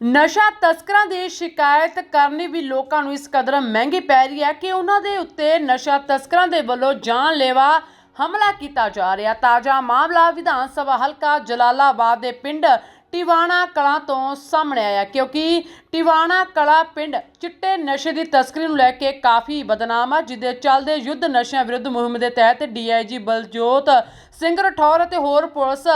ਨਸ਼ਾ ਤਸਕਰਾਂ ਦੀ ਸ਼ਿਕਾਇਤ ਕਰਨੀ ਵੀ ਲੋਕਾਂ ਨੂੰ ਇਸ ਕਦਰ ਮਹਿੰਗੀ ਪੈ ਰਹੀ ਹੈ ਕਿ ਉਹਨਾਂ ਦੇ ਉੱਤੇ ਨਸ਼ਾ ਤਸਕਰਾਂ ਦੇ ਵੱਲੋਂ ਜਾਨਲੇਵਾ ਹਮਲਾ ਕੀਤਾ ਜਾ ਰਿਹਾ। ਤਾਜ਼ਾ ਮਾਮਲਾ ਵਿਧਾਨ ਸਭਾ ਹਲਕਾ ਜਲਾਲਾਬਾਦ ਦੇ ਪਿੰਡ ਟਿਵਾਣਾ ਕਲਾਂ ਤੋਂ ਸਾਹਮਣੇ ਆਇਆ, ਕਿਉਂਕਿ ਟਿਵਾਣਾ ਕਲਾ ਪਿੰਡ ਚਿੱਟੇ ਨਸ਼ੇ ਦੀ ਤਸਕਰੀ ਨੂੰ ਲੈ ਕੇ ਕਾਫੀ ਬਦਨਾਮ ਆ, ਜਿਹਦੇ ਚੱਲਦੇ ਯੁੱਧ ਨਸ਼ਿਆਂ ਵਿਰੁੱਧ ਮੁਹਿੰਮ ਦੇ ਤਹਿਤ ਡੀਆਈਜੀ ਬਲਜੋਤ ਸਿੰਘ ਰਠੌਰ ਅਤੇ ਹੋਰ ਪੁਲਿਸ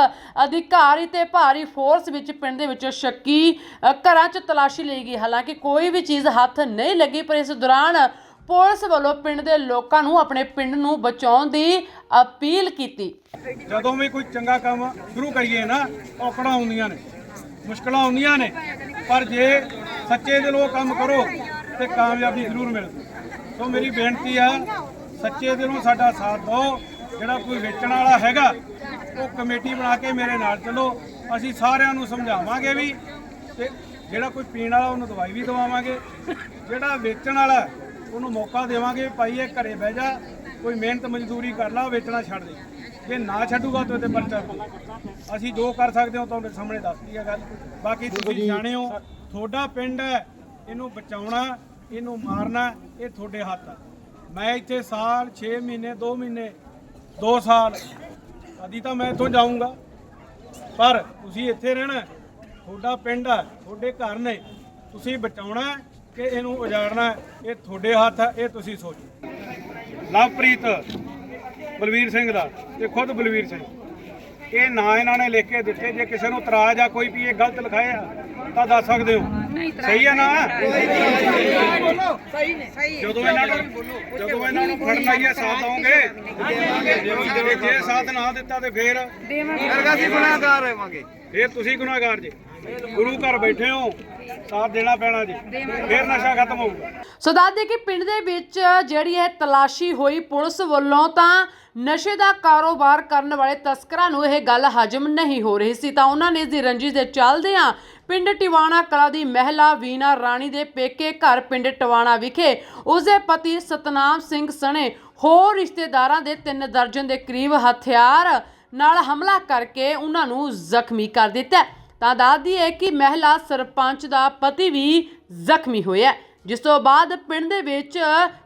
ਅਧਿਕਾਰੀ ਤੇ ਭਾਰੀ ਫੋਰਸ ਵਿੱਚ ਪਿੰਡ ਦੇ ਵਿੱਚ ਸ਼ੱਕੀ ਘਰਾਂ 'ਚ ਤਲਾਸ਼ੀ ਲਈ ਗਈ। ਹਾਲਾਂਕਿ ਕੋਈ ਵੀ ਚੀਜ਼ ਹੱਥ ਨਹੀਂ ਲੱਗੀ, ਪਰ ਇਸ ਦੌਰਾਨ ਪੁਲਿਸ ਵੱਲੋਂ ਪਿੰਡ ਦੇ ਲੋਕਾਂ ਨੂੰ, ਆਪਣੇ ਪਿੰਡ ਨੂੰ ਬਚਾਉਣ ਦੀ ਅਪੀਲ ਕੀਤੀ। ਜਦੋਂ ਵੀ ਕੋਈ ਚੰਗਾ ਕੰਮ ਸ਼ੁਰੂ ਕਰੀਏ ਨਾ ਔਕੜਾਂ ਆਉਂਦੀਆਂ ਨੇ। ਮੁਸ਼ਕਲਾਂ ਆਉਂਦੀਆਂ ਨੇ, ਪਰ ਜੇ ਸੱਚੇ ਦਿਲੋਂ ਕੰਮ ਕਰੋ, ਤੇ ਕਾਮਯਾਬੀ ਜ਼ਰੂਰ ਮਿਲਦੀ। ਸੋ ਮੇਰੀ ਬੇਨਤੀ ਆ, ਸੱਚੇ ਦਿਲੋਂ ਸਾਡਾ ਸਾਥ ਦਿਓ। ਜਿਹੜਾ ਕੋਈ ਵੇਚਣ ਵਾਲਾ ਹੈਗਾ, ਉਹ ਕਮੇਟੀ ਬਣਾ ਕੇ ਮੇਰੇ ਨਾਲ ਚੱਲੋ। ਅਸੀਂ ਸਾਰਿਆਂ ਨੂੰ ਸਮਝਾਵਾਂਗੇ ਵੀ, ਤੇ ਜਿਹੜਾ ਕੋਈ ਪੀਣ ਵਾਲਾ, ਉਹਨੂੰ ਦਵਾਈ ਵੀ ਦਵਾਵਾਂਗੇ। ਜਿਹੜਾ ਵੇਚਣ ਵਾਲਾ ਉਹਨੂੰ ਮੌਕਾ ਦੇਵਾਂਗੇ ਭਾਈ ਇਹ ਘਰੇ ਬਹਿ ਜਾ ਕੋਈ ਮਿਹਨਤ ਮਜ਼ਦੂਰੀ ਕਰ ਲਾ ਵੇਚਣਾ ਛੱਡ ਦੇ ਜੇ ਨਾ ਛੱਡੂਗਾ ਤਾਂ ਇਹਦੇ ਪਰਚਾ। ਅਸੀਂ ਜੋ ਕਰ ਸਕਦੇ ਹਾਂ ਤੁਹਾਡੇ ਸਾਹਮਣੇ ਦੱਸਦੀ ਹੈ ਗੱਲ ਬਾਕੀ ਤੁਸੀਂ ਜਾਣੇ ਹੋ ਤੁਹਾਡਾ ਪਿੰਡ ਹੈ ਇਹਨੂੰ ਬਚਾਉਣਾ ਇਹਨੂੰ ਮਾਰਨਾ ਇਹ ਤੁਹਾਡੇ ਹੱਥ ਹੈ ਮੈਂ ਇੱਥੇ ਸਾਲ 6 ਮਹੀਨੇ 2 ਮਹੀਨੇ 2 ਸਾਲ ਕਦੀ ਤਾਂ ਮੈਂ ਇੱਥੋਂ ਜਾਊਂਗਾ ਪਰ ਤੁਸੀਂ ਇੱਥੇ ਰਹਿਣਾ। ਤੁਹਾਡਾ ਪਿੰਡ ਹੈ ਤੁਹਾਡੇ ਘਰ ਨੇ ਤੁਸੀਂ ਬਚਾਉਣਾ ਕਿ ਇਹਨੂੰ ਉਜਾੜਨਾ ਇਹ ਤੁਹਾਡੇ ਹੱਥ ਹੈ ਇਹ ਤੁਸੀਂ ਸੋਚੋ। ਲਵਪ੍ਰੀਤ ਬਲਵੀਰ ਸਿੰਘ ਦਾ ਤੇ ਖੁਦ ਬਲਵੀਰ ਸਿੰਘ। ਇਹ ਨਾਂ ਇਹਨਾਂ ਨੇ ਲਿਖ ਕੇ ਦਿੱਤੇ ਜੇ ਕਿਸੇ ਨੂੰ ਇਤਰਾਜ਼ ਆ ਕੋਈ ਵੀ ਇਹ ਗਲਤ ਲਿਖਾਇਆ ਤਾਂ ਦੱਸ ਸਕਦੇ ਹੋ। ਸਹੀ ਹੈ ਨਾ? ਜਦੋਂ ਇਹਨਾਂ ਨੂੰ ਜਦੋਂ ਇਹਨਾਂ ਨੂੰ ਫੜਨ ਆਈਏ ਸਾਥ ਦਵੋਗੇ। ਜੇ ਸਾਥ ਨਾ ਦਿੱਤਾ ਤੇ ਫੇਰ ਅਸੀਂ ਗੁਨਾਹਗਾਰ ਹੋਵਾਂਗੇ ਫੇਰ ਤੁਸੀਂ ਗੁਨਾਹਗਾਰ ਜੀ। ਗੁਰੂ ਘਰ ਬੈਠੇ ਹੋ। ਸਾਥ ਦੇਣਾ ਪੈਣਾ ਜੀ। ਫੇਰ ਨਸ਼ਾ ਖਤਮ ਹੋਊਗਾ। ਸੋ ਦੱਸਦੇ ਕਿ ਪਿੰਡ ਦੇ ਵਿੱਚ ਜਿਹੜੀ ਹੈ ਤਲਾਸ਼ੀ ਹੋਈ ਪੁਲਿਸ ਵੱਲੋਂ ਤਾਂ ਨਸ਼ੇ ਦਾ ਕਾਰੋਬਾਰ ਕਰਨ ਵਾਲੇ ਤਸਕਰਾਂ ਨੂੰ ਇਹ ਗੱਲ ਹਜਮ ਨਹੀਂ ਹੋ ਰਹੀ ਸੀ। ਤਾਂ ਉਹਨਾਂ ਨੇ ਇਸ ਦੀ ਰੰਜਿਸ਼ ਦੇ ਚੱਲਦਿਆਂ ਪਿੰਡ ਟਿਵਾਣਾ ਕਲਾ ਦੀ ਮਹਿਲਾ ਵੀਨਾ ਰਾਣੀ ਦੇ ਪੇਕੇ ਘਰ ਪਿੰਡ ਟਿਵਾਣਾ ਵਿਖੇ ਉਸਦੇ ਪਤੀ ਸਤਨਾਮ ਸਿੰਘ ਸਣੇ ਹੋਰ ਰਿਸ਼ਤੇਦਾਰਾਂ ਦੇ ਤਿੰਨ ਦਰਜਨ ਦੇ ਕਰੀਬ ਹਥਿਆਰ ਨਾਲ ਹਮਲਾ ਕਰਕੇ ਉਹਨਾਂ ਨੂੰ ਜ਼ਖਮੀ ਕਰ ਦਿੱਤਾ। ਤਾਂ ਦੱਸਦੀ ਹੈ ਕਿ ਮਹਿਲਾ ਸਰਪੰਚ ਦਾ ਪਤੀ ਵੀ ਜ਼ਖਮੀ ਹੋਇਆ ਜਿਸ ਤੋਂ ਬਾਅਦ ਪਿੰਡ ਦੇ ਵਿੱਚ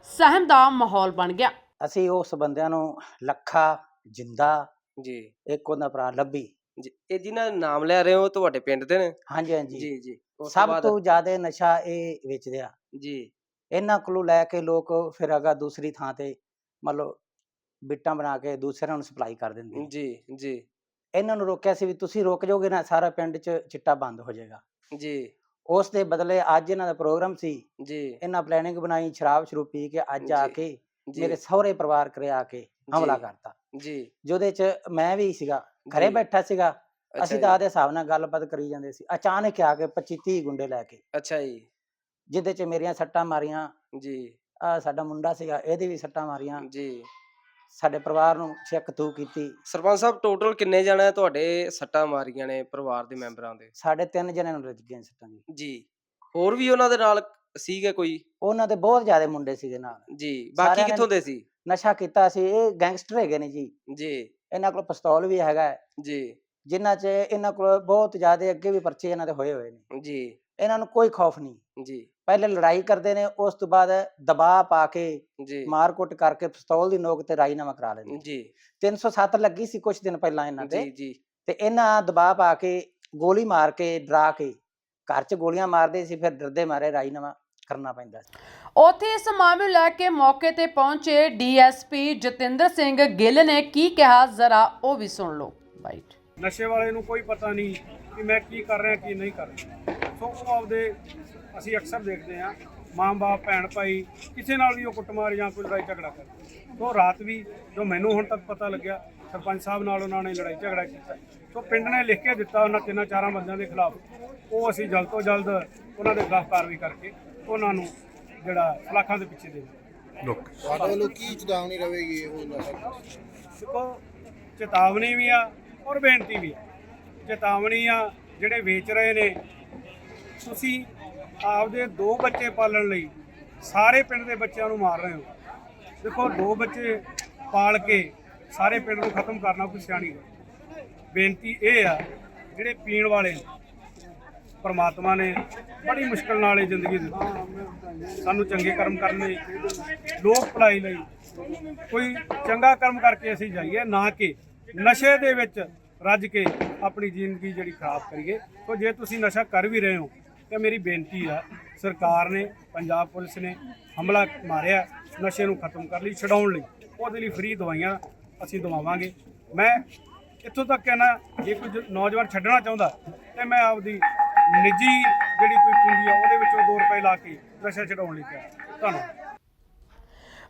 ਸਹਿਮ ਦਾ ਮਾਹੌਲ ਬਣ ਗਿਆ। ਅਸੀਂ ਉਸ ਬੰਦਿਆਂ ਨੂੰ ਲੱਖਾ ਜਿੰਦਾ ਜੀ। ਇੱਕ ਉਹਦਾ ਭਰਾ ਲੱਭੀ। ਜੀ ਇਹ ਜਿਨ੍ਹਾਂ ਦਾ ਨਾਮ ਲੈ ਰਹੇ ਹੋ ਤੁਹਾਡੇ ਪਿੰਡ ਦੇ ਨੇ? ਹਾਂਜੀ ਹਾਂਜੀ। ਜੀ ਜੀ। ਉਸ ਸਭ ਬਾਅਦ- ਤੋਂ ਜ਼ਿਆਦਾ ਨਸ਼ਾ ਇਹ ਵੇਚਦੇ ਆ। ਜੀ। ਇਹਨਾਂ ਕੋਲੋਂ ਲੈ ਕੇ ਲੋਕ ਫਿਰ ਅਗਾ ਦੂਸਰੀ ਥਾਂ ਤੇ ਮਤਲਬ ਬਿੱਟਾਂ ਬਣਾ ਕੇ ਦੂਸਰਿਆਂ ਨੂੰ ਸਪਲਾਈ ਕਰ ਦਿੰਦੇ ਆ। ਜੀ ਜੀ। ਇਹਨਾਂ ਨੂੰ ਰੋਕਿਆ ਸੀ ਵੀ ਤੁਸੀਂ ਰੁਕ ਜਾਓਗੇ ਨਾ ਸਾਰਾ ਪਿੰਡ 'ਚ ਚਿੱਟਾ ਬੰਦ ਹੋ ਜਾਏਗਾ। ਜੀ। ਉਸ ਦੇ ਬਦਲੇ ਅੱਜ ਇਹਨਾਂ ਦਾ ਪ੍ਰੋਗਰਾਮ ਸੀ। ਜੀ। ਇਹਨਾਂ ਪਲੈਨਿੰਗ ਬਣਾਈ ਸ਼ਰਾਬ ਸ਼ਰੂਬ ਪੀ ਕੇ ਅੱਜ ਆ ਕੇ ਜੀ। ਮੇਰੇ ਸਹੁਰੇ ਪਰਿਵਾਰ ਕਰੇ ਆ ਕੇ ਹਮਲਾ। ਕਰਤਾ। ਜੀ। ਜਿਹਦੇ 'ਚ ਮੈਂ ਵੀ ਸੀਗਾ ਘਰੇ ਜੀ। ਬੈਠਾ ਸੀਗਾ। ਅੱਛਾ ਅਸੀਂ ਜੀ, ਤਾਂ ਆਦੇ ਹਿਸਾਬ ਨਾਲ ਗੱਲਬਾਤ ਕਰੀ ਜਾਂਦੇ ਸੀ। ਅਚਾਨਕ ਆ ਕੇ 25 30 ਗੁੰਡੇ ਲੈ ਕੇ ਅੱਛਾ ਜੀ। ਜਿਹਦੇ 'ਚ ਮੇਰੀਆਂ ਸੱਟਾਂ ਮਾਰੀਆਂ। ਜੀ। ਆ ਸਾਡਾ ਮੁੰਡਾ ਸੀਗਾ ਇਹਦੀ ਵੀ ਸੱਟਾਂ ਮਾਰੀਆਂ। ਜੀ। ਸਾਡੇ ਪਰਿਵਾਰ ਨੂੰ ਚੈੱਕ ਤੂ ਕੀਤੀ। ਸਰਪੰਚ ਸਾਹਿਬ ਟੋਟਲ ਕਿੰਨੇ ਜਣੇ ਤੁਹਾਡੇ ਸੱਟਾਂ ਮਾਰੀਆਂ ਨੇ ਪਰਿਵਾਰ ਦੇ ਮੈਂਬਰਾਂ ਦੇ? ਸਾਡੇ ਤਿੰਨ ਜਣਿਆਂ ਨੂੰ ਗਈਆਂ ਸੱਟਾਂ ਜੀ। ਜੀ। ਹੋਰ ਵੀ ਉਹਨਾਂ ਦੇ ਨਾਲ ਸੀਗੇ ਕੋਈ? ਉਹਨਾਂ ਦੇ ਬਹੁਤ ਜ਼ਿਆਦਾ ਮੁੰਡੇ ਸੀਗੇ ਨਾਲ। ਜੀ। ਬਾਕੀ ਸਾਰਿਆਂ ਨੇ- ਕਿੱਥੋਂ ਦੇ ਸੀ? ਨਸ਼ਾ ਕੀਤਾ ਸੀ। ਇਹ ਗੈਂਗਸਟਰ ਹੈਗੇ ਨੇ ਜੀ। ਜੀ। ਇਹਨਾਂ ਕੋਲ ਪਿਸਤੌਲ ਵੀ ਹੈਗਾ ਹੈ, ਜੀ। ਜਿਨ੍ਹਾਂ 'ਚ ਇਹਨਾਂ ਕੋਲ ਬਹੁਤ ਜ਼ਿਆਦਾ ਅੱਗੇ ਵੀ ਪਰਚੇ ਇਹਨਾਂ ਦੇ ਹੋਏ ਹੋਏ ਨੇ। ਜੀ। ਇਹਨਾਂ ਨੂੰ ਕੋਈ ਖੌਫ ਨਹੀਂ। ਜੀ। ਪਹਿਲੇ ਲੜਾਈ ਕਰਦੇ ਨੇ ਉਸ ਤੋਂ ਬਾਅਦ ਦਬਾਅ ਪਾ ਕੇ ਜੀ। ਮਾਰ-ਕੁੱਟ ਕਰਕੇ ਪਿਸਤੌਲ ਦੀ ਨੋਕ ਤੇ ਰਾਜੀਨਾਮਾ ਕਰਾ ਲੈਂਦੇ ਨੇ। ਜੀ। 307 ਲੱਗੀ ਸੀ ਕੁਝ ਦਿਨ ਪਹਿਲਾਂ ਇਹਨਾਂ ਤੇ। ਜੀ ਜੀ। ਤੇ ਇਹਨਾਂ ਦਬਾਅ ਪਾ ਕੇ ਗੋਲੀ ਮਾਰ ਕੇ ਡਰਾ ਕੇ ਘਰ 'ਚ ਗੋਲੀਆਂ ਮਾਰਦੇ ਸੀ ਫਿਰ ਡਰਦੇ ਮਾਰੇ ਰਾਜੀਨਾਮਾ ਕਰਨਾ ਪੈਂਦਾ ਸੀ। ਉੱਥੇ ਇਸ ਮਾਮਲੇ ਲੈ ਕੇ ਮੌਕੇ ਤੇ ਪਹੁੰਚੇ ਡੀਐਸਪੀ ਜਤਿੰਦਰ ਸਿੰਘ ਗਿੱਲ ਨੇ ਕੀ ਕਿਹਾ ਜ਼ਰਾ ਉਹ ਵੀ ਸੁਣ ਲਓ। ਬਾਈਟ। ਨਸ਼ੇ ਵਾਲੇ ਨੂੰ ਕੋਈ ਪਤਾ ਨਹੀਂ ਕਿ ਮੈਂ ਕੀ ਕਰ ਰਿਹਾ ਕੀ ਨਹੀਂ ਕਰ ਰਿਹਾ। ਸੋ ਉਹ ਆਪਦੇ ਅਸੀਂ ਅਕਸਰ ਦੇਖਦੇ ਹਾਂ ਮਾਂ-ਬਾਪ ਭੈਣ ਭਾਈ ਕਿਸੇ ਨਾਲ ਵੀ ਉਹ ਕੁੱਟਮਾਰ ਜਾਂ ਕੋਈ ਲੜਾਈ ਝਗੜਾ ਕਰ ਸੋ ਰਾਤ ਵੀ ਜੋ ਮੈਨੂੰ ਹੁਣ ਤੱਕ ਪਤਾ ਲੱਗਿਆ ਸਰਪੰਚ ਸਾਹਿਬ ਨਾਲ ਉਹਨਾਂ ਨੇ ਲੜਾਈ ਝਗੜਾ ਕੀਤਾ। ਸੋ ਪਿੰਡ ਨੇ ਲਿਖ ਕੇ ਦਿੱਤਾ ਉਹਨਾਂ ਤਿੰਨਾਂ ਚਾਰਾਂ ਬੰਦਿਆਂ ਦੇ ਖਿਲਾਫ ਉਹ ਅਸੀਂ ਜਲਦ ਤੋਂ ਜਲਦ ਉਹਨਾਂ ਦੇ ਖਿਲਾਫ ਕਾਰਵਾਈ ਕਰਕੇ ਉਹਨਾਂ ਨੂੰ ਜਿਹੜਾ ਸਲਾਖਾਂ ਦੇ ਪਿੱਛੇ ਦੇ ਵੱਲੋਂ ਕੀ ਚੇਤਾਵਨੀ ਰਹੇਗੀ ਦੇਖੋ ਚੇਤਾਵਨੀ ਵੀ ਆ ਔਰ ਬੇਨਤੀ ਵੀ ਆ। ਚੇਤਾਵਨੀ ਆ ਜਿਹੜੇ ਵੇਚ ਰਹੇ ਨੇ ਤੁਸੀਂ ਆਪਦੇ ਦੋ ਬੱਚੇ ਪਾਲਣ ਲਈ ਸਾਰੇ ਪਿੰਡ ਦੇ ਬੱਚਿਆਂ ਨੂੰ ਮਾਰ ਰਹੇ ਹੋ। ਦੇਖੋ, ਦੋ ਬੱਚੇ ਪਾਲ ਕੇ ਸਾਰੇ ਪਿੰਡ ਨੂੰ ਖਤਮ ਕਰਨਾ ਕੋਈ ਸਿਆਣੀ ਗੱਲ ਬੇਨਤੀ ਇਹ ਆ, ਜਿਹੜੇ ਪੀਣ ਵਾਲੇ ਪਰਮਾਤਮਾ ਨੇ ਬੜੀ ਮੁਸ਼ਕਲ ਨਾਲ ਇਹ ਜ਼ਿੰਦਗੀ ਦਿੱਤੀ। ਸਾਨੂੰ ਚੰਗੇ ਕਰਮ ਕਰਨ ਲਈ, ਲੋਕ ਭਲਾਈ ਲਈ, ਕੋਈ ਚੰਗਾ ਕਰਮ ਕਰਕੇ ਅਸੀਂ ਜਾਈਏ, ਨਾ ਕਿ ਨਸ਼ੇ ਦੇ ਵਿੱਚ ਰੱਜ ਕੇ ਆਪਣੀ ਜ਼ਿੰਦਗੀ ਜਿਹੜੀ ਖਰਾਬ ਕਰੀਏ। ਸੋ ਜੇ ਤੁਸੀਂ ਨਸ਼ਾ ਕਰ ਵੀ ਰਹੇ ਹੋ ਤੇ ਮੇਰੀ ਬੇਨਤੀ ਆ, ਸਰਕਾਰ ਨੇ, ਪੰਜਾਬ ਪੁਲਿਸ ਨੇ ਹਮਲਾ ਮਾਰਿਆ, ਨਸ਼ੇ ਨੂੰ ਖਤਮ ਕਰਨ ਲਈ, ਛਡਾਉਣ ਲਈ। ਉਹਦੇ ਲਈ ਫ੍ਰੀ ਦਵਾਈਆਂ ਅਸੀਂ ਦਵਾਵਾਂਗੇ। ਮੈਂ ਇੱਥੋਂ ਤੱਕ ਕਹਿਣਾ ਜੇ ਕੋਈ ਨੌਜਵਾਨ ਛੱਡਣਾ ਚਾਹੁੰਦਾ, ਤੇ ਮੈਂ ਆਪਦੀ ਨਿੱਜੀ ਜਿਹੜੀ ਕੋਈ ਪੂੰਜੀ ਆ, ਉਹਦੇ ਵਿੱਚੋਂ 2 ਰੁਪਏ ਲਾ ਕੇ ਨਸ਼ਾ ਛਡਾਉਣ ਲਈ ਕਿਹਾ ਧੰਨਵਾਦ।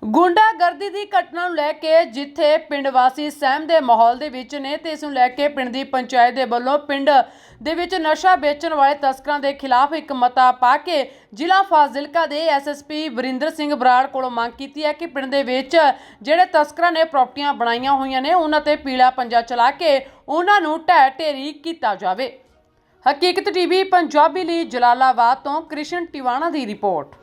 ਗੁੰਡਾਗਰਦੀ ਦੀ ਘਟਨਾ ਨੂੰ ਲੈ ਕੇ ਜਿੱਥੇ ਪਿੰਡ ਵਾਸੀ ਸਹਿਮ ਦੇ ਮਾਹੌਲ ਦੇ ਵਿੱਚ ਨੇ ਤੇ ਇਸ ਨੂੰ ਲੈ ਕੇ ਪਿੰਡ ਦੀ ਪੰਚਾਇਤ ਦੇ ਵੱਲੋਂ ਪਿੰਡ ਦੇ ਵਿੱਚ ਨਸ਼ਾ ਵੇਚਣ ਵਾਲੇ ਤਸਕਰਾਂ ਦੇ ਖਿਲਾਫ ਇੱਕ ਮਤਾ ਪਾ ਕੇ ਜ਼ਿਲ੍ਹਾ ਫਾਜ਼ਿਲਕਾ ਦੇ ਐਸਐਸਪੀ ਵਰਿੰਦਰ ਸਿੰਘ ਬਰਾੜ ਕੋਲੋਂ ਮੰਗ ਕੀਤੀ ਹੈ ਕਿ ਪਿੰਡ ਦੇ ਵਿੱਚ ਜਿਹੜੇ ਤਸਕਰਾਂ ਨੇ ਪ੍ਰਾਪਰਟੀਆਂ ਬਣਾਈਆਂ ਹੋਈਆਂ ਨੇ, ਉਹਨਾਂ ਤੇ ਪੀਲਾ ਪੰਜਾ ਚਲਾ ਕੇ ਉਹਨਾਂ ਨੂੰ ਢਹਿ ਢੇਰੀ ਕੀਤਾ ਜਾਵੇ। ਹਕੀਕਤ ਟੀਵੀ, ਪੰਜਾਬੀ ਲਈ ਜਲਾਲਾਬਾਦ ਤੋਂ ਕ੍ਰਿਸ਼ਨ ਟਿਵਾਣਾ ਦੀ ਰਿਪੋਰਟ।